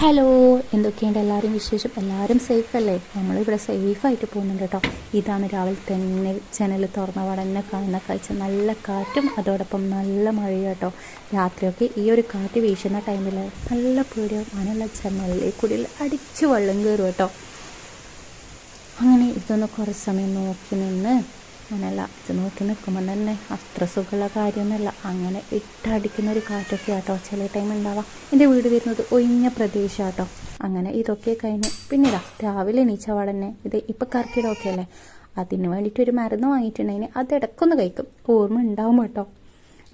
Hello എന്തൊക്കെയുണ്ട്? എല്ലാവരും വിശേഷം? എല്ലാവരും സേഫ് അല്ലേ? നമ്മളിവിടെ സേഫായിട്ട് പോകുന്നുണ്ട് കേട്ടോ. ഇതാണ് രാവിലെ തന്നെ ജനൽ തുറന്ന തന്നെ കാണുന്ന കാഴ്ച. നല്ല കാറ്റും അതോടൊപ്പം നല്ല മഴയും കേട്ടോ. രാത്രിയൊക്കെ ഈ ഒരു കാറ്റ് വീശുന്ന ടൈമിൽ നല്ല പേടിയോ അങ്ങനെയുള്ള ജനലിൽ കൂടി അടിച്ച് വെള്ളം കയറും കേട്ടോ. അങ്ങനെ ഇതൊന്ന് കുറച്ച് സമയം നോക്കി നിന്ന് അങ്ങനെയല്ല ഇത് നോക്കി നിൽക്കുമ്പോൾ തന്നെ അത്ര സുഖമുള്ള കാര്യമൊന്നുമല്ല. അങ്ങനെ ഇട്ടടിക്കുന്ന ഒരു കാറ്റൊക്കെ ആട്ടോ ചില ടൈം ഉണ്ടാവാം എന്റെ വീട് വരുന്നത് ഒഴിഞ്ഞ പ്രദേശമാട്ടോ അങ്ങനെ ഇതൊക്കെ കഴിഞ്ഞ് പിന്നെ രാവിലെ എണീച്ച പാടന്നെ ഇത് ഇപ്പം കർക്കിടമൊക്കെ അല്ലേ അതിന് വേണ്ടിയിട്ട് ഒരു മരുന്ന് വാങ്ങിയിട്ടുണ്ടെങ്കിൽ അത് ഇടയ്ക്കൊന്ന് കഴിക്കും. ഓർമ്മ ഉണ്ടാവും കേട്ടോ.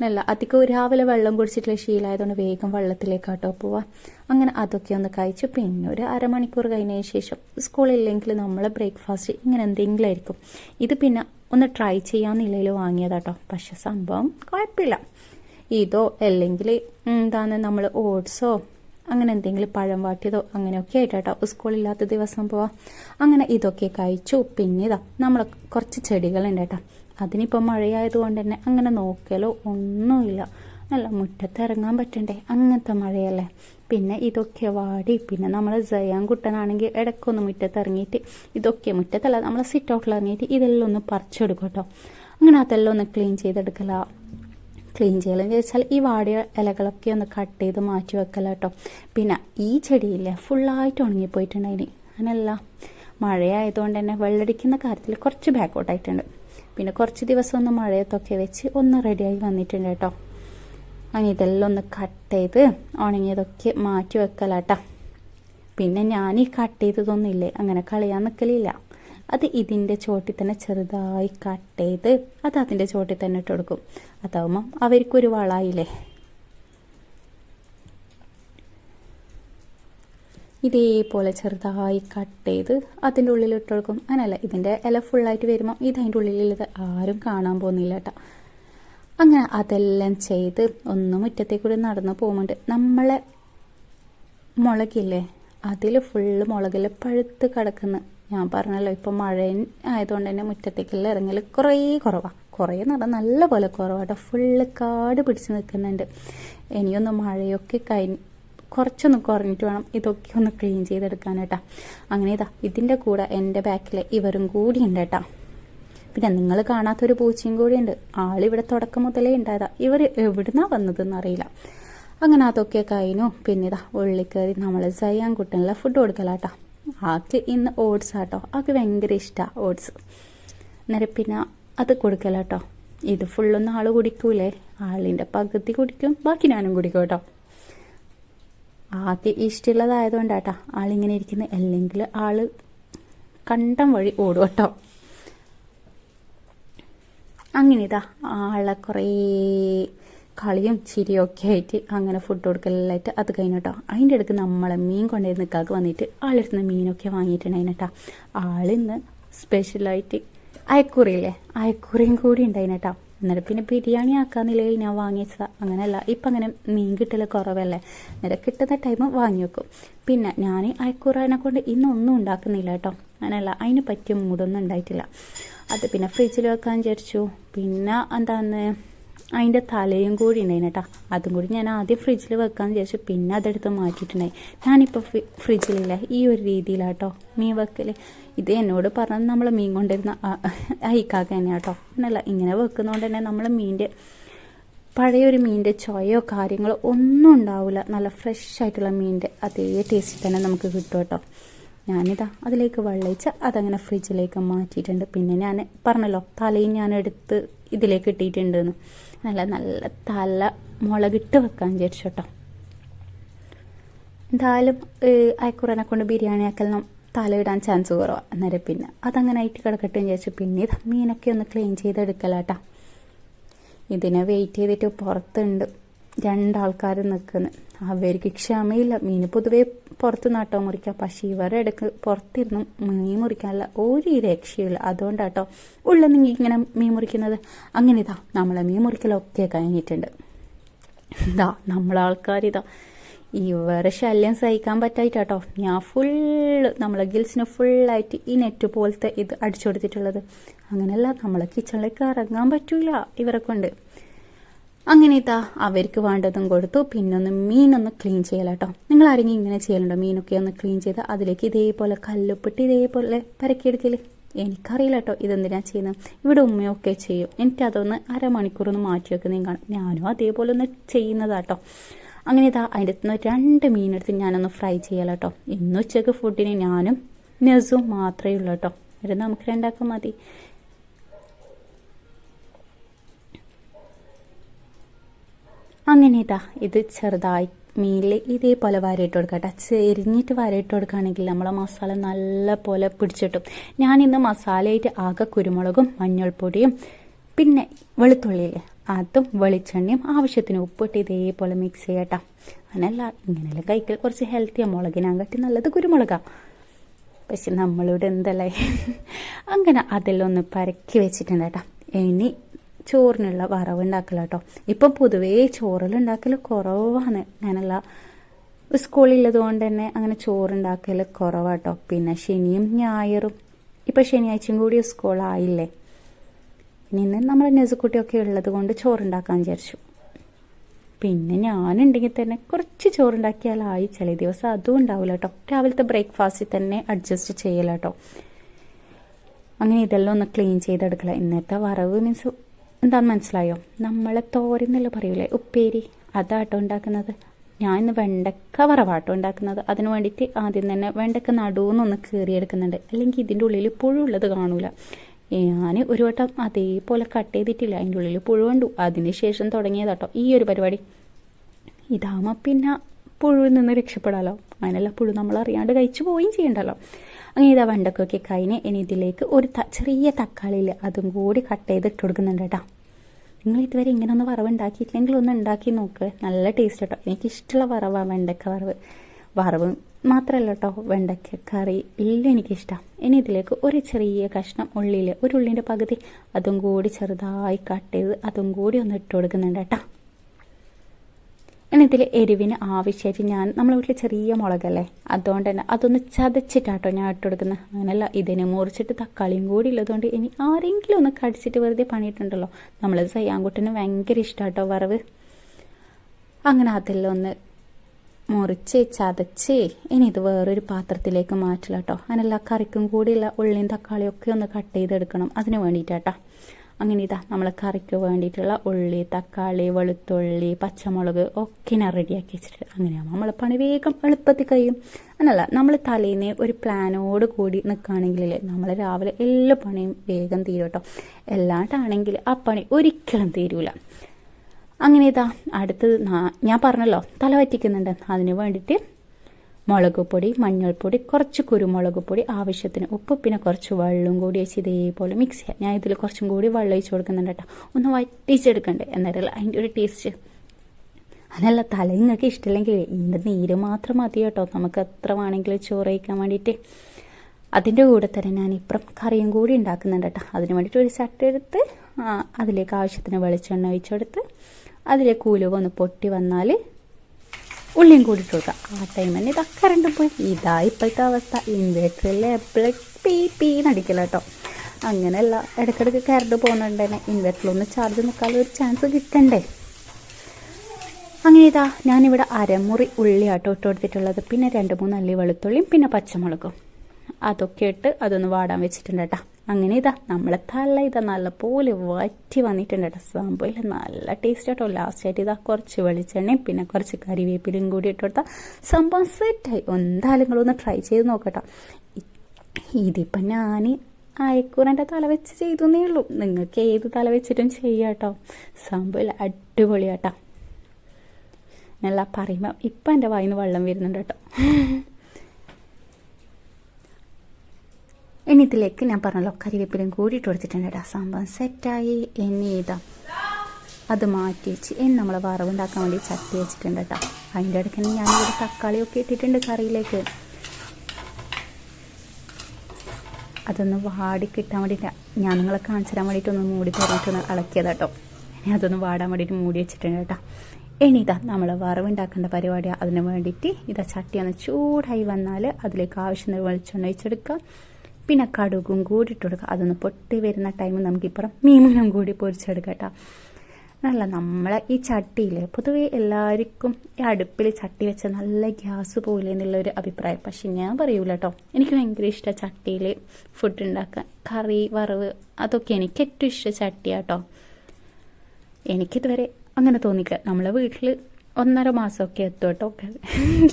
അല്ല അധികം രാവിലെ വെള്ളം കുടിച്ചിട്ടുള്ള ശീലമായതുകൊണ്ട് വേഗം വെള്ളത്തിലേക്കാട്ടോ പോവാ. അങ്ങനെ അതൊക്കെ ഒന്ന് കഴിച്ചു. പിന്നെ ഒരു അരമണിക്കൂർ കഴിഞ്ഞതിന് ശേഷം സ്കൂളില്ലെങ്കിൽ നമ്മളെ ബ്രേക്ക്ഫാസ്റ്റ് ഇങ്ങനെ എന്തെങ്കിലും ആയിരിക്കും. ഇത് പിന്നെ ഒന്ന് ട്രൈ ചെയ്യാമെന്നില്ലയിൽ വാങ്ങിയതാട്ടോ. പക്ഷെ സംഭവം കുഴപ്പമില്ല. ഇതോ അല്ലെങ്കിൽ എന്താണ് നമ്മൾ ഓട്സോ അങ്ങനെ എന്തെങ്കിലും പഴം വാട്ടിയതോ അങ്ങനെയൊക്കെ ആയിട്ടാട്ടോ സ്കൂളില്ലാത്ത ദിവസം പോവാം. അങ്ങനെ ഇതൊക്കെ കഴിച്ചു. പിന്നെ ഇതാ നമ്മൾ കുറച്ച് ചെടികളുണ്ട് കേട്ടോ. അതിനിപ്പോൾ മഴയായതുകൊണ്ട് തന്നെ അങ്ങനെ നോക്കലോ ഒന്നുമില്ല. അല്ല മുറ്റത്ത് ഇറങ്ങാൻ പറ്റണ്ടേ? അങ്ങനത്തെ മഴയല്ലേ? പിന്നെ ഇതൊക്കെ വാടി. പിന്നെ നമ്മൾ ജയാൻ കുട്ടനാണെങ്കിൽ ഇടയ്ക്കൊന്ന് മുറ്റത്ത് ഇറങ്ങിയിട്ട് ഇതൊക്കെ മുറ്റത്തല്ല നമ്മൾ സിറ്റ് ഔട്ടിൽ ഇറങ്ങിയിട്ട് ഇതെല്ലാം ഒന്ന് പറിച്ചെടുക്കും കേട്ടോ അങ്ങനെ അതെല്ലാം ഒന്ന് ക്ലീൻ ചെയ്തെടുക്കല. ക്ലീൻ ചെയ്യലെന്ന് ചോദിച്ചാൽ ഈ വാടിയ ഇലകളൊക്കെ ഒന്ന് കട്ട് ചെയ്ത് മാറ്റി വെക്കല കേട്ടോ പിന്നെ ഈ ചെടിയില്ലേ ഫുള്ളായിട്ട് ഉണങ്ങിപ്പോയിട്ടുണ്ടായിന് അങ്ങനല്ല. മഴയായതുകൊണ്ട് തന്നെ വെള്ളടിക്കുന്ന കാര്യത്തിൽ കുറച്ച് ബാക്കോട്ടായിട്ടുണ്ട് പിന്നെ കുറച്ച് ദിവസം ഒന്ന് മഴയത്തൊക്കെ വെച്ച് ഒന്ന് റെഡിയായി വന്നിട്ടുണ്ട് കേട്ടോ. അങ്ങനെ ഇതെല്ലാം ഒന്ന് കട്ട് ചെയ്ത് ഉണങ്ങിയതൊക്കെ മാറ്റി വെക്കലാട്ടാ പിന്നെ ഞാൻ ഈ കട്ട് ചെയ്തതൊന്നുമില്ലേ? അങ്ങനെ കളയാൻ നിൽക്കലില്ല അത് ഇതിന്റെ ചോട്ടിൽ തന്നെ ചെറുതായി കട്ട് ചെയ്ത് അത് അതിന്റെ ചോട്ടിൽ തന്നെ ഇട്ട് കൊടുക്കും. അതാവുമ്പം അവർക്കൊരു വളായില്ലേ? ഇതേപോലെ ചെറുതായി കട്ട് ചെയ്ത് അതിന്റെ ഉള്ളിൽ ഇട്ട് കൊടുക്കും അങ്ങനെയല്ല ഇതിന്റെ ഇല ഫുള്ളായിട്ട് വരുമ്പോൾ ഇത് അതിന്റെ ഉള്ളിലുള്ളത് ആരും കാണാൻ പോകുന്നില്ല കേട്ടോ അങ്ങനെ അതെല്ലാം ചെയ്ത് ഒന്ന് മുറ്റത്തേ കൂടി നടന്ന് പോകുന്നുണ്ട്. നമ്മളെ മുളകില്ലേ അതിൽ ഫുള്ള് മുളകിൽ പഴുത്ത് കിടക്കുന്നു. ഞാൻ പറഞ്ഞല്ലോ ഇപ്പം മഴ ആയതുകൊണ്ട് തന്നെ മുറ്റത്തേക്കെല്ലാം ഇറങ്ങൽ കുറേ കുറവാണ് കുറേ നട നല്ല പോലെ കുറവാട്ടോ ഫുള്ള് കാട് പിടിച്ച് നിൽക്കുന്നുണ്ട്. ഇനിയൊന്ന് മഴയൊക്കെ കഴിഞ്ഞ് കുറച്ചൊന്ന് കുറഞ്ഞിട്ട് വേണം ഇതൊക്കെ ഒന്ന് ക്ലീൻ ചെയ്തെടുക്കാൻ കേട്ടോ അങ്ങനെ ഇതാ ഇതിന്റെ കൂടെ എന്റെ ബാക്കിൽ ഇവരും കൂടി ഉണ്ട് കേട്ടോ. പിന്നെ നിങ്ങൾ കാണാത്തൊരു പൂച്ചയും കൂടി ഉണ്ട്. ആളിവിടെ തുടക്കം മുതലേ ഉണ്ടായതാ. ഇവർ എവിടുന്നാ വന്നതെന്ന് അറിയില്ല. അങ്ങനെ അതൊക്കെ കഴിഞ്ഞു. പിന്നെ ഇതാ ഉള്ളിൽ നമ്മൾ സയ്യാൻ കുട്ടനുള്ള ഫുഡ് കൊടുക്കലാട്ടോ. ആക്ക് ഇന്ന് ഓട്സ് ആട്ടോ. ആക്ക് ഭയങ്കര ഇഷ്ടമാണ് ഓട്സ് അന്നേരം പിന്നെ അത് കൊടുക്കലാട്ടോ. ഇത് ഫുള്ളൊന്നും ആൾ കുടിക്കൂലേ. ആളിന്റെ പകുതി കുടിക്കും ബാക്കി ഞാനും കുടിക്കും കേട്ടോ. ആദ്യം ഇഷ്ടമുള്ളതായതുകൊണ്ടാട്ടാ ആളിങ്ങനെ ഇരിക്കുന്നത് അല്ലെങ്കിൽ ആൾ കണ്ടം വഴി ഓടും കേട്ടോ അങ്ങനെ ഇതാ ആളെ കുറേ കളിയും ചിരിയൊക്കെ ആയിട്ട് അങ്ങനെ ഫുഡ് കൊടുക്കലായിട്ട് അത് കഴിഞ്ഞിട്ടോ. അതിന്റെ ഇടയ്ക്ക് നമ്മളെ മീൻ കൊണ്ടുവരുന്ന കാക്ക് വന്നിട്ട് ആളെടുത്ത് മീനൊക്കെ വാങ്ങിയിട്ടുണ്ടായിനട്ടാ ആളിന്ന് സ്പെഷ്യലായിട്ട് അയക്കുറിയില്ലേ? അയക്കുറിയും കൂടി ഉണ്ടായിനട്ടാ. എന്നിട്ട് പിന്നെ ബിരിയാണി ആക്കാൻ നിലയിൽ ഞാൻ വാങ്ങിച്ചതാ അങ്ങനെയല്ല ഇപ്പം അങ്ങനെ മീൻ കിട്ടൽ കുറവല്ലേ? എന്നിട്ട് കിട്ടുന്ന ടൈം വാങ്ങി വെക്കും. പിന്നെ ഞാൻ അയക്കൂറാനെ കൊണ്ട് ഇന്നൊന്നും ഉണ്ടാക്കുന്നില്ല കേട്ടോ. അങ്ങനെയല്ല അതിന് പറ്റിയ മൂടൊന്നും ഉണ്ടായിട്ടില്ല. അത് പിന്നെ ഫ്രിഡ്ജിൽ വെക്കാൻ വിചാരിച്ചു. പിന്നെ എന്താന്ന്? അതിന്റെ തലയും കൂടി ഉണ്ടായിന് കേട്ടോ അതും കൂടി ഞാൻ ആദ്യം ഫ്രിഡ്ജിൽ വെക്കാമെന്ന് വിചാരിച്ചു. പിന്നെ അതെടുത്ത് മാറ്റിയിട്ടുണ്ടായി. ഞാനിപ്പോൾ ഫ്രിഡ്ജിലില്ല ഈ ഒരു രീതിയിലാട്ടോ മീൻ വെക്കൽ ഇത് എന്നോട് പറഞ്ഞത് നമ്മൾ മീൻ കൊണ്ടിരുന്ന ഐക്കാക്ക തന്നെ കേട്ടോ എന്നല്ല ഇങ്ങനെ വെക്കുന്നതുകൊണ്ട് തന്നെ നമ്മൾ മീന്റെ പഴയൊരു മീനിന്റെ ചൊയോ കാര്യങ്ങളോ ഒന്നും ഉണ്ടാവില്ല നല്ല ഫ്രഷ് ആയിട്ടുള്ള മീനിന്റെ അതേ ടേസ്റ്റ് തന്നെ നമുക്ക് കിട്ടും കേട്ടോ ഞാനിതാ അതിലേക്ക് വെള്ളയിച്ച് അതങ്ങനെ ഫ്രിഡ്ജിലേക്ക് മാറ്റിയിട്ടുണ്ട്. പിന്നെ ഞാൻ പറഞ്ഞല്ലോ തലയും ഞാൻ എടുത്ത് ഇതിലേക്ക് ഇട്ടിട്ടുണ്ടെന്ന്. നല്ല നല്ല തല മുളകിട്ട് വെക്കാൻ വിചാരിച്ചു കേട്ടോ. എന്തായാലും അയക്കുറനെ കൊണ്ട് ബിരിയാണി ആക്കൽ തലയിടാൻ ചാൻസ് കുറവാണ് അന്നേരം പിന്നെ അതങ്ങനെ ആയിട്ട് കിടക്കട്ടെ വിചാരിച്ചു. പിന്നെ ഇത് മീനൊക്കെ ഒന്ന് ക്ലീൻ ചെയ്തെടുക്കലാട്ടാ. ഇതിനെ വെയിറ്റ് ചെയ്തിട്ട് പുറത്തുണ്ട്. രണ്ടാൾക്കാർ നിൽക്കുന്നത് അവർക്ക് ക്ഷമയില്ല. മീൻ പൊതുവേ പുറത്ത് നാട്ടോ മുറിക്കാം പക്ഷേ ഇവരുടെ ഇടയ്ക്ക് പുറത്തിരുന്നു മീൻ മുറിക്കാനുള്ള ഒരു രക്ഷയില്ല. അതുകൊണ്ടാട്ടോ ഉള്ള നിങ്ങൾ ഇങ്ങനെ മീൻ മുറിക്കുന്നത്. അങ്ങനെ ഇതാ നമ്മളെ മീൻ മുറിക്കലൊക്കെ കഴിഞ്ഞിട്ടുണ്ട്. ഇതാ നമ്മളെ ആൾക്കാർ ഇതാ. ഇവരെ ശല്യം സഹിക്കാൻ പറ്റായിട്ടാട്ടോ. ഞാൻ ഫുള്ള് നമ്മളെ ഗിൽസിന് ഫുള്ളായിട്ട് ഈ നെറ്റ് പോലത്തെ ഇത് അടിച്ചു കൊടുത്തിട്ടുള്ളത് അങ്ങനെയല്ല നമ്മളെ കിച്ചണിലേക്ക് ഇറങ്ങാൻ പറ്റൂല ഇവരെ കൊണ്ട്. അങ്ങനെ ഇതാ അവർക്ക് വേണ്ടതും കൊടുത്തു. പിന്നൊന്ന് മീനൊന്ന് ക്ലീൻ ചെയ്യല കേട്ടോ നിങ്ങൾ ആരെങ്കിലും ഇങ്ങനെ ചെയ്യലുണ്ടോ? മീനൊക്കെ ഒന്ന് ക്ലീൻ ചെയ്ത് അതിലേക്ക് ഇതേപോലെ കല്ലുപ്പിട്ട് ഇതേപോലെ പരക്കിയെടുക്കൽ? എനിക്കറിയില്ല കേട്ടോ ഇതെന്തിനാ ചെയ്യുന്നത് ഇവിടെ ഉമ്മയൊക്കെ ചെയ്യും. എനിക്കതൊന്ന് അരമണിക്കൂർ ഒന്ന് മാറ്റി വെക്കുന്നതും കാണും. ഞാനും അതേപോലെ ഒന്ന് ചെയ്യുന്നതാട്ടോ. അങ്ങനെ ഇതാ അതിന്റെ നിന്ന് രണ്ട് മീനെടുത്ത് ഞാനൊന്ന് ഫ്രൈ ചെയ്യാലോ കേട്ടോ ഇന്ന് ഉച്ചയ്ക്ക് ഫുഡിന് ഞാനും നെസും മാത്രമേ ഉള്ളൂ കേട്ടോ ഇവിടെ നമുക്ക് രണ്ടാക്കം മതി. അങ്ങനെ ഇതാ ഇത് ചെറുതായി മീനിൽ ഇതേപോലെ വരയിട്ട് കൊടുക്കുക കേട്ടോ. ചെരിഞ്ഞിട്ട് വരയിട്ട് കൊടുക്കുകയാണെങ്കിൽ നമ്മളെ മസാല നല്ല പോലെ പിടിച്ചിട്ടും. ഞാനിന്ന് മസാലയായിട്ട് ആകെ കുരുമുളകും മഞ്ഞൾപ്പൊടിയും പിന്നെ വെളുത്തുള്ളിയില്ലേ അതും വെളിച്ചെണ്ണയും ആവശ്യത്തിന് ഉപ്പിട്ട് ഇതേപോലെ മിക്സ് ചെയ്യട്ടോ. അങ്ങനല്ല ഇങ്ങനെയെല്ലാം കഴിക്കൽ. കുറച്ച് ഹെൽത്തിയാണ് മുളകിനാകട്ടി നല്ലത് കുരുമുളകാണ് പക്ഷെ നമ്മളിവിടെ എന്തല്ലേ? അങ്ങനെ അതെല്ലാം ഒന്ന് പരക്കി വെച്ചിട്ടുണ്ട് കേട്ടോ. ഇനി ചോറിനുള്ള വറവ് ഉണ്ടാക്കല കേട്ടോ. ഇപ്പം പൊതുവേ ചോറിലുണ്ടാക്കൽ കുറവാണ്. ഞാനല്ല സ്കൂളിലുള്ളത് കൊണ്ട് തന്നെ അങ്ങനെ ചോറുണ്ടാക്കൽ കുറവാട്ടോ. പിന്നെ ശനിയും ഞായറും. ഇപ്പം ശനിയാഴ്ചയും കൂടി സ്കൂളായില്ലേ പിന്നെ ഇന്ന് നമ്മുടെ നെസുക്കുട്ടിയൊക്കെ ഉള്ളത് കൊണ്ട് ചോറുണ്ടാക്കാൻ വിചാരിച്ചു. പിന്നെ ഞാനുണ്ടെങ്കിൽ തന്നെ കുറച്ച് ചോറുണ്ടാക്കിയാലായി ചില ദിവസം അതും ഉണ്ടാവില്ല കേട്ടോ. രാവിലത്തെ ബ്രേക്ക്ഫാസ്റ്റിൽ തന്നെ അഡ്ജസ്റ്റ് ചെയ്യല കേട്ടോ അങ്ങനെ ഇതെല്ലാം ഒന്ന് ക്ലീൻ ചെയ്തെടുക്കല. ഇന്നത്തെ വറവ് മീൻസ് എന്താണെന്ന് മനസ്സിലായോ? നമ്മളെ തോരെന്നല്ല പറയൂലേ? ഉപ്പേരി. അതാട്ടോ ഉണ്ടാക്കുന്നത്. ഞാൻ ഇന്ന് വെണ്ടക്ക വറവാട്ടോ ഉണ്ടാക്കുന്നത്. അതിന് വേണ്ടിയിട്ട് ആദ്യം തന്നെ വെണ്ടക്ക നടുവെന്നൊന്ന് കീറിയെടുക്കുന്നുണ്ട്. അല്ലെങ്കിൽ ഇതിന്റെ ഉള്ളിൽ പുഴുള്ളത് കാണൂല. ഞാൻ ഒരു വട്ടം അതേപോലെ കട്ട് ചെയ്തിട്ടില്ല. അതിന്റെ ഉള്ളിൽ പുഴു കണ്ടു. അതിന് ശേഷം തുടങ്ങിയതാട്ടോ ഈ ഒരു പരിപാടി. ഇതാകുമ്പോൾ പിന്നെ പുഴുവിൽ നിന്ന് രക്ഷപ്പെടാമല്ലോ അങ്ങനെയല്ല പുഴു നമ്മൾ അറിയാണ്ട് കഴിച്ചു പോവുകയും ചെയ്യണ്ടല്ലോ. അങ്ങനെ ഇതാ വെണ്ടക്കൊക്കെ കഴിഞ്ഞ് ഇനി ഇതിലേക്ക് ഒരു ചെറിയ തക്കാളിയിൽ അതും കൂടി കട്ട് ചെയ്ത് ഇട്ട് കൊടുക്കുന്നുണ്ട് കേട്ടോ. നിങ്ങൾ ഇതുവരെ ഇങ്ങനെ ഒന്ന് വറവ് ഉണ്ടാക്കിയിട്ടില്ലെങ്കിൽ ഒന്ന് ഉണ്ടാക്കി നോക്ക്. നല്ല ടേസ്റ്റ് കേട്ടോ എനിക്കിഷ്ടമുള്ള വറവാണ് വെണ്ടക്ക വറവ്. വറവ് മാത്രമല്ല കേട്ടോ വെണ്ടയ്ക്ക കറി. എല്ലാം എനിക്കിഷ്ടം. ഇനി ഇതിലേക്ക് ഒരു ചെറിയ കഷ്ണം ഉള്ളിയിൽ ഒരു ഉള്ളിന്റെ പകുതി അതും കൂടി ചെറുതായി കട്ട് ചെയ്ത് അതും കൂടി ഒന്ന് ഇട്ട് കൊടുക്കുന്നുണ്ട് കേട്ടോ. ഇനി ഇതിൽ എരിവിന് ആവശ്യമായിട്ട് ഞാൻ നമ്മളെ വീട്ടിൽ ചെറിയ മുളകല്ലേ? അതുകൊണ്ട് തന്നെ അതൊന്ന് ചതച്ചിട്ടാട്ടോ ഞാൻ ഇട്ട് കൊടുക്കുന്നത് അങ്ങനെയല്ല ഇതിനെ മുറിച്ചിട്ട് തക്കാളിയും കൂടി ഉള്ളതുകൊണ്ട് ഇനി ആരെങ്കിലും ഒന്ന് കടിച്ചിട്ട് വെറുതെ പണിയിട്ടുണ്ടല്ലോ. നമ്മൾ സയ്യാൻകുട്ടിന് ഭയങ്കര ഇഷ്ടമാട്ടോ വറവ്. അങ്ങനെ അതെല്ലാം ഒന്ന് മുറിച്ച് ചതച്ച് ഇനി ഇത് വേറൊരു പാത്രത്തിലേക്ക് മാറ്റില്ല കേട്ടോ അങ്ങനെയല്ല കറിക്കും കൂടിയുള്ള ഉള്ളിയും തക്കാളിയും ഒക്കെ ഒന്ന് കട്ട് ചെയ്തെടുക്കണം. അതിന് വേണ്ടിയിട്ടാട്ടോ. അങ്ങനെ ഇതാ നമ്മൾ കറിക്ക് വേണ്ടിയിട്ടുള്ള ഉള്ളി തക്കാളി വെളുത്തുള്ളി പച്ചമുളക് ഒക്കെ ഞാൻ റെഡിയാക്കി വെച്ചിട്ട് അങ്ങനെയാകുമ്പോൾ നമ്മൾ പണി വേഗം എളുപ്പത്തിൽ കഴിയും. എന്നല്ല നമ്മൾ തലേന്ന് ഒരു പ്ലാനോട് കൂടി നിൽക്കുകയാണെങ്കിൽ നമ്മൾ രാവിലെ എല്ലാ പണിയും വേഗം തീരും കേട്ടോ എല്ലാട്ടാണെങ്കിൽ ആ പണി ഒരിക്കലും തീരൂല. അങ്ങനെ ഇതാ അടുത്തത് ഞാൻ പറഞ്ഞല്ലോ തല വറ്റിക്കുന്നുണ്ട്. അതിന് വേണ്ടിയിട്ട് മുളക് പൊടി മഞ്ഞൾപ്പൊടി കുറച്ച് കുരുമുളക് പൊടി ആവശ്യത്തിന് ഉപ്പ് പിന്നെ കുറച്ച് വെള്ളം കൂടി വെച്ച് ഇതേപോലെ മിക്സ് ചെയ്യാം. ഞാൻ ഇതിൽ കുറച്ചും കൂടി വെള്ളം ഒഴിച്ച് കൊടുക്കുന്നുണ്ട് കേട്ടോ. ഒന്ന് വറ്റിച്ചെടുക്കണ്ടേ എന്നറിയില്ല അതിന്റെ ഒരു ടേസ്റ്റ് അതല്ല തല നിങ്ങൾക്ക് ഇഷ്ടമില്ലെങ്കിൽ ഇതിന്റെ നീര് മാത്രം മതി കേട്ടോ. നമുക്ക് എത്ര വേണമെങ്കിലും ചോറ് കഴിക്കാൻ വേണ്ടിയിട്ട്. അതിന്റെ കൂടെ തന്നെ ഞാൻ ഇപ്പുറം കറിയും കൂടി ഉണ്ടാക്കുന്നുണ്ട് കേട്ടോ. അതിന് വേണ്ടിയിട്ട് ഒരു ചട്ട എടുത്ത് അതിലേക്ക് ആവശ്യത്തിന് വെളിച്ചെണ്ണ ഒഴിച്ചെടുത്ത് അതിലേക്ക് ഉലുവ ഒന്ന് പൊട്ടി വന്നാൽ ഉള്ളിയും കൂടി കൊടുക്കുക ആ ടൈം തന്നെ ഇതാ പോയി. ഇതാ ഇപ്പോഴത്തെ അവസ്ഥ. ഇൻവേർട്ടറിൽ എപ്പോഴും പീ പീ നടിക്കില്ല കേട്ടോ അങ്ങനെയല്ല ഇടയ്ക്കിടയ്ക്ക് കറണ്ട് പോകുന്നുണ്ട് തന്നെ. ഇൻവേർട്ടറിലൊന്ന് ചാർജ് നിൽക്കാനുള്ള ഒരു ചാൻസ് കിട്ടണ്ടേ? അങ്ങനെ ഇതാ ഞാനിവിടെ അരമുറി ഉള്ളി ആട്ടോ ഇട്ട് കൊടുത്തിട്ടുള്ളത്. പിന്നെ രണ്ട് മൂന്ന് അല്ലി വെളുത്തുള്ളിയും പിന്നെ പച്ചമുളകും. അതൊക്കെ ഇട്ട് അതൊന്ന് വാടാൻ വെച്ചിട്ടുണ്ട് കേട്ടോ അങ്ങനെ ഇതാ നമ്മളെ തല ഇതാ നല്ലപോലെ വറ്റി വന്നിട്ടുണ്ട് കേട്ടോ. സംഭവം നല്ല ടേസ്റ്റ് കേട്ടോ ലാസ്റ്റ് ആയിട്ട് ഇതാ കുറച്ച് വെളിച്ചെണ്ണയും പിന്നെ കുറച്ച് കറിവേപ്പിലും കൂടി ഇട്ട് കൊടുത്താൽ സംഭവം സെറ്റായി എന്തായാലും നിങ്ങളൊന്ന് ട്രൈ ചെയ്ത് നോക്കട്ടോ ഇതിപ്പം ഞാൻ അയക്കൂറിന്റെ തല വെച്ച് ചെയ്തേ ഉള്ളൂ. നിങ്ങൾക്ക് ഏത് തല വെച്ചിട്ടും ചെയ്യാട്ടോ സംഭവം അടിപൊളിയാട്ടോ നല്ല പറയുമ്പോൾ ഇപ്പം എന്റെ വായിന്ന് വെള്ളം വരുന്നുണ്ട് കേട്ടോ. ഇനി ഇതിലേക്ക് ഞാൻ പറഞ്ഞല്ലോ കരിവേപ്പിലും കൂടിയിട്ട് കൊടുത്തിട്ടുണ്ട് കേട്ടോ. സംഭവം സെറ്റായി ഇനി ഇതാ അത് മാറ്റി വെച്ച് ഇനി നമ്മൾ വറവുണ്ടാക്കാൻ വേണ്ടി ചട്ടി വെച്ചിട്ടുണ്ട് കേട്ടോ. അതിന്റെ ഇടയ്ക്ക് ഞാനിവിടെ തക്കാളിയൊക്കെ ഇട്ടിട്ടുണ്ട് കറിയിലേക്ക്. അതൊന്ന് വാടി കിട്ടാൻ വേണ്ടിയിട്ട് ഞാൻ നിങ്ങളെ കാണിച്ചു തരാൻ വേണ്ടിയിട്ട് ഒന്ന് മൂടി തന്നിട്ടൊന്ന് ഇളക്കിയത് കേട്ടോ. ഇനി അതൊന്ന് വാടാൻ വേണ്ടിയിട്ട് മൂടി വെച്ചിട്ടുണ്ട് കേട്ടോ. ഇനി ഇതാ നമ്മൾ വറവുണ്ടാക്കേണ്ട പരിപാടിയാണ് അതിന് വേണ്ടിയിട്ട് ഇതാ ചട്ടി ഒന്ന് ചൂടായി വന്നാൽ അതിലേക്ക് ആവശ്യത്തിന് വെളിച്ചെണ്ണ പിന്നെ കടുകും കൂടി ഇട്ട് കൊടുക്കുക അതൊന്ന് പൊട്ടി വരുന്ന ടൈം നമുക്കിപ്പുറം മീനും കൂടി പൊരിച്ചെടുക്കാം കേട്ടോ അല്ല നമ്മളെ ഈ ചട്ടിയിൽ പൊതുവെ എല്ലാവർക്കും ഈ അടുപ്പിൽ ചട്ടി വെച്ച നല്ല ഗ്യാസ് പോലെ എന്നുള്ളൊരു അഭിപ്രായം. പക്ഷെ ഞാൻ പറയൂല കേട്ടോ എനിക്ക് ഭയങ്കര ഇഷ്ടമാണ് ചട്ടിയിൽ ഫുഡ് ഉണ്ടാക്കാൻ കറി വറവ് അതൊക്കെ എനിക്ക് ഏറ്റവും ഇഷ്ടം ചട്ടിയാട്ടോ. എനിക്കിതുവരെ അങ്ങനെ തോന്നിക്കുക നമ്മളെ വീട്ടിൽ ഒന്നര മാസമൊക്കെ എത്തും കേട്ടോ.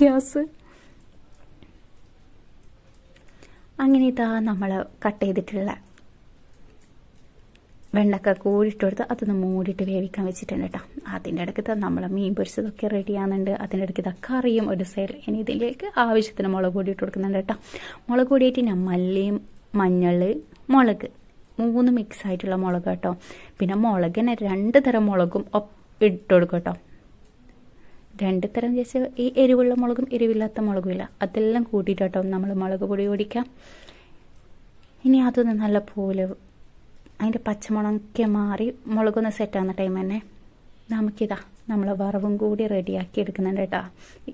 ഗ്യാസ് അങ്ങനെ ഇതാ നമ്മൾ കട്ട് ചെയ്തിട്ടുള്ള വെണ്ടക്ക കൂടിയിട്ട് കൊടുത്ത് അതൊന്ന് മൂടിയിട്ട് വേവിക്കാൻ വെച്ചിട്ടുണ്ട് കേട്ടോ അതിന്റെ ഇടയ്ക്ക് നമ്മൾ മീൻ പൊരിച്ചതൊക്കെ റെഡി ആകുന്നുണ്ട് അതിന്റെ ഇടയ്ക്ക് കറിയും ഒരു സൈഡ് ഇനി ഇതിലേക്ക് ആവശ്യത്തിന് മുളക് പൊടി ഇട്ട് കൊടുക്കുന്നുണ്ട് കേട്ടോ മുളക് പൊടിയായിട്ട് ഞാൻ മല്ലിയും മഞ്ഞൾ മുളക്. മൂന്ന് മിക്സ് ആയിട്ടുള്ള മുളക് കേട്ടോ പിന്നെ മുളകിനെ രണ്ട് തരം മുളകും ഇട്ട് കൊടുക്കും കേട്ടോ രണ്ട് തരം ചേച്ചി ഈ എരിവുള്ള മുളകും എരിവില്ലാത്ത മുളകും ഇല്ല. അതെല്ലാം കൂട്ടിയിട്ടോ നമ്മൾ മുളക് പൊടി പൊടിക്കാം. ഇനി അതൊന്ന് നല്ല പോലെ അതിന്റെ പച്ചമുളകൊക്കെ മാറി മുളകൊന്ന് സെറ്റാകുന്ന ടൈം തന്നെ നമുക്കിതാ നമ്മൾ വറവും കൂടി റെഡിയാക്കി എടുക്കുന്നുണ്ട് കേട്ടോ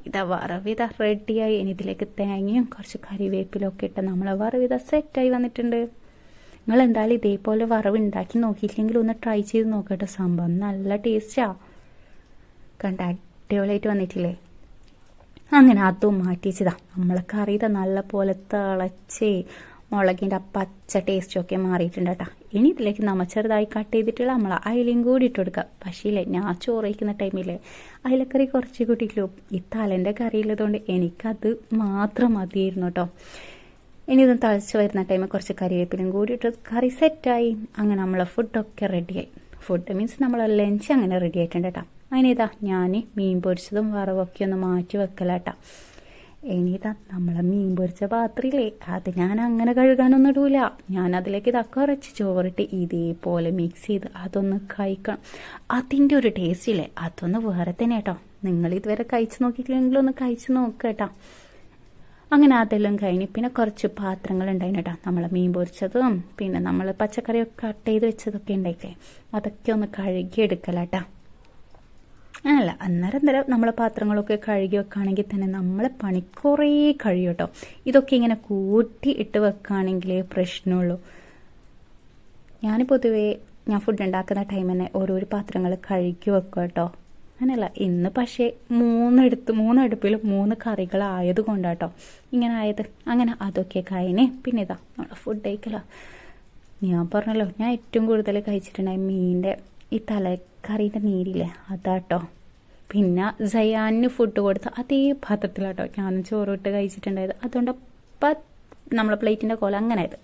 ഇതാ വറവ് ഇതാ റെഡിയായി ഇനി ഇതിലേക്ക് തേങ്ങയും കുറച്ച് കറിവേപ്പിലും ഒക്കെ ഇട്ട് നമ്മളെ വറവ് ഇതാ സെറ്റായി വന്നിട്ടുണ്ട്. നിങ്ങൾ എന്തായാലും ഇതേപോലെ വറവ് ഉണ്ടാക്കി നോക്കിയില്ലെങ്കിൽ ഒന്ന് ട്രൈ ചെയ്ത് നോക്കട്ടെ സംഭവം നല്ല ടേസ്റ്റാ കണ്ട അടിപൊളിയായിട്ട് വന്നിട്ടില്ലേ? അങ്ങനെ അതും മാറ്റിച്ചതാ. നമ്മളെ അറിയതാ നല്ല പോലെ തിളച്ച് മുളകിന്റെ ആ പച്ച ടേസ്റ്റൊക്കെ മാറിയിട്ടുണ്ട് കേട്ടോ. ഇനി ഇതിലേക്ക് നമ്മൾ ചെറുതായി കട്ട് ചെയ്തിട്ടുള്ള നമ്മൾ അയിലയും കൂടി ഇട്ട് കൊടുക്കുക പക്ഷേ ഇല്ലേ ഞാൻ ചോറ് വയ്ക്കുന്ന ടൈമില്ലേ അയിലക്കറി കുറച്ച് കൂട്ടിയിട്ടുള്ളൂ. ഈ തലേന്റെ കറി ഉള്ളതുകൊണ്ട് എനിക്കത് മാത്രം മതിയായിരുന്നു കേട്ടോ. ഇനി ഇത് തളിച്ച് വരുന്ന ടൈമിൽ കുറച്ച് കറിവേപ്പിലും കൂടി ഇട്ട് കറി സെറ്റായി അങ്ങനെ നമ്മളെ ഫുഡൊക്കെ റെഡിയായി ഫുഡ് മീൻസ് നമ്മളെ ലഞ്ച് അങ്ങനെ റെഡി ആയിട്ടുണ്ട് കേട്ടോ. അതിനിതാ ഞാൻ മീൻ പൊരിച്ചതും വറവൊക്കെ ഒന്ന് മാറ്റി വെക്കലാട്ടാ. ഇനിതാ നമ്മളെ മീൻ പൊരിച്ച പാത്രയില്ലേ അത് ഞാൻ അങ്ങനെ കഴുകാനൊന്നും ഇടൂല. ഞാൻ അതിലേക്ക് ഇതാ കുറച്ച് ചോറിട്ട് ഇതേപോലെ മിക്സ് ചെയ്ത് അതൊന്ന് കഴിക്കണം. അതിന്റെ ഒരു ടേസ്റ്റ് ഇല്ലേ? അതൊന്ന് വേറെ തന്നെ കേട്ടോ നിങ്ങൾ ഇതുവരെ കഴിച്ചു നോക്കിയിട്ടില്ലെങ്കിലും ഒന്ന് കഴിച്ചു കേട്ടോ അങ്ങനെ അതെല്ലാം കഴിഞ്ഞ് പിന്നെ കുറച്ച് പാത്രങ്ങൾ ഉണ്ടായിരുന്നു കേട്ടോ നമ്മളെ മീൻ പൊരിച്ചതും പിന്നെ നമ്മൾ പച്ചക്കറിയൊക്കെ കട്ട് ചെയ്ത് വെച്ചതൊക്കെ ഉണ്ടായില്ലേ? അതൊക്കെ ഒന്ന് കഴുകി എടുക്കലാട്ടാ അല്ല അന്നേരം നേരം നമ്മളെ പാത്രങ്ങളൊക്കെ കഴുകി വെക്കുകയാണെങ്കിൽ തന്നെ നമ്മളെ പണി കുറേ കഴിയും കേട്ടോ ഇതൊക്കെ ഇങ്ങനെ കൂട്ടി ഇട്ട് വെക്കുകയാണെങ്കിലേ പ്രശ്നമുള്ളൂ. ഞാൻ പൊതുവേ ഞാൻ ഫുഡ് ഉണ്ടാക്കുന്ന ടൈം തന്നെ ഓരോരോ പാത്രങ്ങൾ കഴുകി വെക്കുക കേട്ടോ അങ്ങനെയല്ല ഇന്ന് പക്ഷേ മൂന്നെടുത്ത് മൂന്നടുപ്പിൽ മൂന്ന് കറികളായത് കൊണ്ടാട്ടോ ഇങ്ങനെ ആയത് അങ്ങനെ അതൊക്കെ കഴിഞ്ഞ് പിന്നെ ഇതാ നമ്മളെ ഫുഡ് കഴിക്കലോ. ഞാൻ പറഞ്ഞല്ലോ ഞാൻ ഏറ്റവും കൂടുതൽ കഴിച്ചിട്ടുണ്ടായി മീനിന്റെ ഈ തലക്കറീന്റെ നീരില്ലേ? അതാട്ടോ. പിന്നെ സയാനിന് ഫുഡ് കൊടുത്ത് അതേ പാത്രത്തിലാട്ടോ ഞാനും ചോറിട്ട് കഴിച്ചിട്ടുണ്ടായത്. അതുകൊണ്ട് അപ്പം നമ്മളെ പ്ലേറ്റിന്റെ കോല അങ്ങനെ ആയത്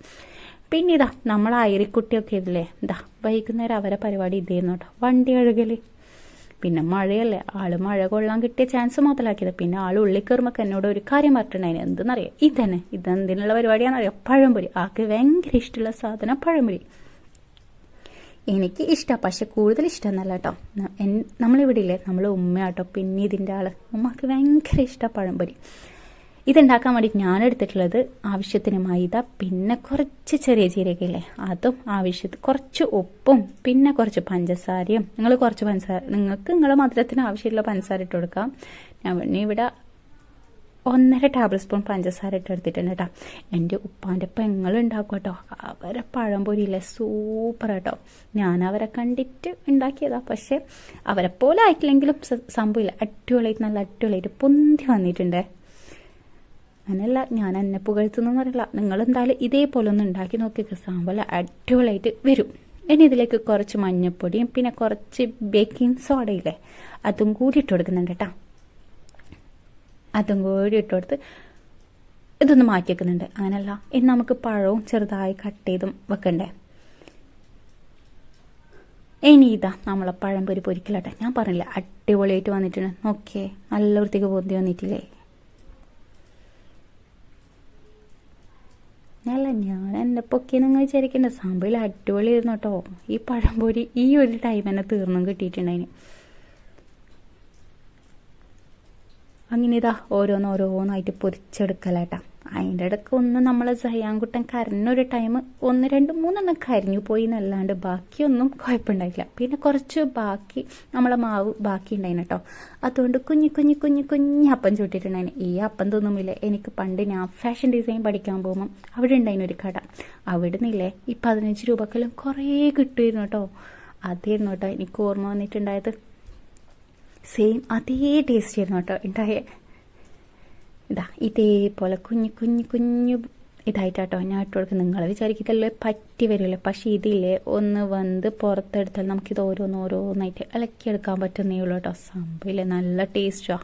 പിന്നെ ഇതാ നമ്മളെ അയറിക്കുട്ടിയൊക്കെ ഇതില്ലേ ഇതാ വൈകുന്നേരം അവരെ പരിപാടി ഇതായിരുന്നു കേട്ടോ. വണ്ടി കഴുകൽ പിന്നെ മഴയല്ലേ? ആൾ മഴ കൊള്ളാൻ കിട്ടിയ ചാൻസ് മുതലാക്കിയത് പിന്നെ ആൾ ഉള്ളിൽ കയറുമ്പോൾ എന്നോട് ഒരു കാര്യം പറഞ്ഞിട്ടുണ്ടായിന്. എന്തെന്നറിയാം? ഇതന്നെ. ഇതെന്തിനുള്ള പരിപാടിയാണെന്നറിയാം? പഴംപൊരി. ആൾക്ക് ഭയങ്കര ഇഷ്ടമുള്ള സാധനം പഴംപൊരി. എനിക്ക് ഇഷ്ടമാണ് പക്ഷെ കൂടുതൽ ഇഷ്ടമെന്നല്ല കേട്ടോ. നമ്മളിവിടെ ഇല്ലേ നമ്മൾ ഉമ്മയാട്ടോ പിന്നെ ഇതിന്റെ ആൾ ഉമ്മക്ക് ഭയങ്കര ഇഷ്ടമാണ് പഴംപൊരി. ഇതുണ്ടാക്കാൻ വേണ്ടി ഞാൻ എടുത്തിട്ടുള്ളത് ആവശ്യത്തിന് മൈദ പിന്നെ കുറച്ച് ചെറിയ ജീരകയില്ലേ അതും ആവശ്യത്തിന് കുറച്ച് ഉപ്പും പിന്നെ കുറച്ച് പഞ്ചസാരയും. നിങ്ങൾ കുറച്ച് പഞ്ചസാര നിങ്ങൾക്ക് നിങ്ങളുടെ മധുരത്തിന് ആവശ്യമുള്ള പഞ്ചസാര ഇട്ട് കൊടുക്കാം. ഞാൻ ഇവിടെ ഒന്നര ടേബിൾ സ്പൂൺ പഞ്ചസാര ഇട്ട് എടുത്തിട്ടുണ്ട് കേട്ടോ എന്റെ ഉപ്പാന്റെ പെങ്ങൾ ഉണ്ടാക്കും കേട്ടോ അവരെ പഴം പൊരിയില്ല സൂപ്പർ കേട്ടോ ഞാൻ അവരെ കണ്ടിട്ട് ഉണ്ടാക്കിയതാ. പക്ഷേ അവരെ പോലെ ആയിട്ടില്ലെങ്കിലും സംഭവമില്ല. അടിപൊളിയായിട്ട് നല്ല അടിപൊളിയായിട്ട് പൊന്തി വന്നിട്ടുണ്ട്. അങ്ങനെയല്ല ഞാൻ എന്നെ പുകഴ്ത്തുന്നു പറയില്ല നിങ്ങൾ എന്തായാലും ഇതേപോലെ ഒന്ന് ഉണ്ടാക്കി നോക്കിയൊക്കെ സാമ്പല അടിപൊളിയായിട്ട് വരും. ഇനി ഇതിലേക്ക് കുറച്ച് മഞ്ഞൾപ്പൊടിയും പിന്നെ കുറച്ച് ബേക്കിംഗ് സോഡയില്ലേ അതും കൂടി ഇട്ട് കൊടുക്കുന്നുണ്ട് കേട്ടോ അതും കൂടി ഇട്ട് കൊടുത്ത് ഇതൊന്ന് മാറ്റി വെക്കുന്നുണ്ട് അങ്ങനല്ല ഇനി നമുക്ക് പഴവും ചെറുതായി കട്ട് ചെയ്തും വെക്കണ്ടേ? ഇനി ഇതാ നമ്മളെ പഴംപൊരി പൊരിക്കലട്ടെ. ഞാൻ പറഞ്ഞില്ല അടിപൊളിയായിട്ട് വന്നിട്ടുണ്ട്. ഓക്കെ നല്ല വൃത്തിക്ക് ബുദ്ധി വന്നിട്ടില്ലേ? അല്ല ഞാൻ എന്റെ പൊക്കി നിങ്ങൾ വിചാരിക്കേണ്ട. സംഭവം അടിപൊളിയായിരുന്നു കേട്ടോ. ഈ പഴംപൊരി ഈ ഒരു ടൈം തന്നെ തീർന്നും കിട്ടിയിട്ടുണ്ടായിന് അങ്ങനെ ഇതാ ഓരോന്നോരോന്നായിട്ട് പൊരിച്ചെടുക്കലാട്ടാ. അതിന്റെ ഇടയ്ക്ക് ഒന്ന് നമ്മൾ സയാൻകുട്ടൻ കരഞ്ഞൊരു ടൈം ഒന്ന് രണ്ട് മൂന്നെണ്ണം കരിഞ്ഞു പോയി എന്നല്ലാണ്ട് ബാക്കിയൊന്നും കുഴപ്പമുണ്ടായില്ല പിന്നെ കുറച്ച് ബാക്കി നമ്മളെ മാവ് ബാക്കി ഉണ്ടായിന് കേട്ടോ അതുകൊണ്ട് കുഞ്ഞു കുഞ്ഞു കുഞ്ഞു കുഞ്ഞു അപ്പം ചുട്ടിട്ടുണ്ടായിന് ഈ അപ്പം തോന്നുമില്ല എനിക്ക് പണ്ട് ഞാൻ ഫാഷൻ ഡിസൈൻ പഠിക്കാൻ പോകുമ്പം അവിടെ ഉണ്ടായിന് ഒരു കട. അവിടെ നിന്നില്ലേ ഈ പതിനഞ്ച് രൂപക്കെല്ലാം കുറേ കിട്ടുമായിരുന്നു കേട്ടോ അതായിരുന്നു കേട്ടോ എനിക്ക് ഓർമ്മ വന്നിട്ടുണ്ടായത്. സെയിം അതേ ടേസ്റ്റ് ആയിരുന്നു കേട്ടോ. ഉണ്ടായേ ഇതാ ഇതേപോലെ കുഞ്ഞു കുഞ്ഞു കുഞ്ഞു ഇതായിട്ടാട്ടോ ഞാൻ ഇട്ട് കൊടുക്കുന്നത്. നിങ്ങൾ വിചാരിക്കത്തല്ലേ പറ്റി വരുമല്ലോ പക്ഷേ ഇതില്ലേ ഒന്ന് വന്ന് പുറത്തെടുത്താൽ നമുക്കിത് ഓരോന്ന് ഓരോന്നായിട്ട് ഇളക്കിയെടുക്കാൻ പറ്റുന്നേ ഉള്ളൂ കേട്ടോ. സംഭവമില്ലേ നല്ല ടേസ്റ്റാ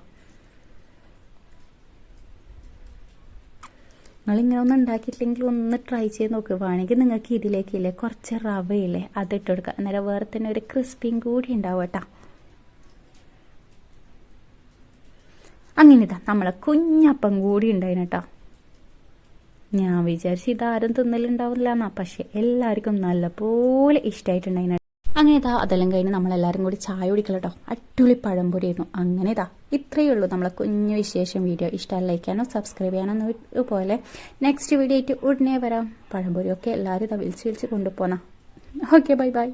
നിങ്ങളിങ്ങനെ ഒന്നും ഉണ്ടാക്കിയിട്ടില്ലെങ്കിൽ ഒന്ന് ട്രൈ ചെയ്ത് നോക്കുക വേണമെങ്കിൽ നിങ്ങൾക്ക് ഇതിലേക്കില്ലേ കുറച്ച് റവയില്ലേ അതിട്ട് കൊടുക്കുക അന്നേരം വേറെ തന്നെ ഒരു ക്രിസ്പിയും കൂടി ഉണ്ടാവും കേട്ടോ. അങ്ങനെ ഇതാ നമ്മളെ കുഞ്ഞപ്പം കൂടി ഉണ്ടായിന് കേട്ടോ ഞാൻ വിചാരിച്ചു ഇതാരും തിന്നലുണ്ടാവില്ല എന്നാ പക്ഷെ എല്ലാവർക്കും നല്ലപോലെ ഇഷ്ടമായിട്ടുണ്ടായിന് അങ്ങനെ ഇതാ അതെല്ലാം കഴിഞ്ഞ് നമ്മളെല്ലാവരും കൂടി ചായ കുടിക്കലട്ടോ അടിപൊളി പഴംപൊരിയായിരുന്നു അങ്ങനെ ഇതാ ഇത്രയേ ഉള്ളൂ നമ്മളെ കുഞ്ഞു വിശേഷം. വീഡിയോ ഇഷ്ടം ലൈക്കാനോ സബ്സ്ക്രൈബ് ചെയ്യാനോ പോലെ നെക്സ്റ്റ് വീഡിയോ ആയിട്ട് ഉടനെ വരാം. പഴംപൊരിയൊക്കെ എല്ലാവരും ഇതാ വിളിച്ച് വിളിച്ച് കൊണ്ടുപോന്നാ. Okay bye bye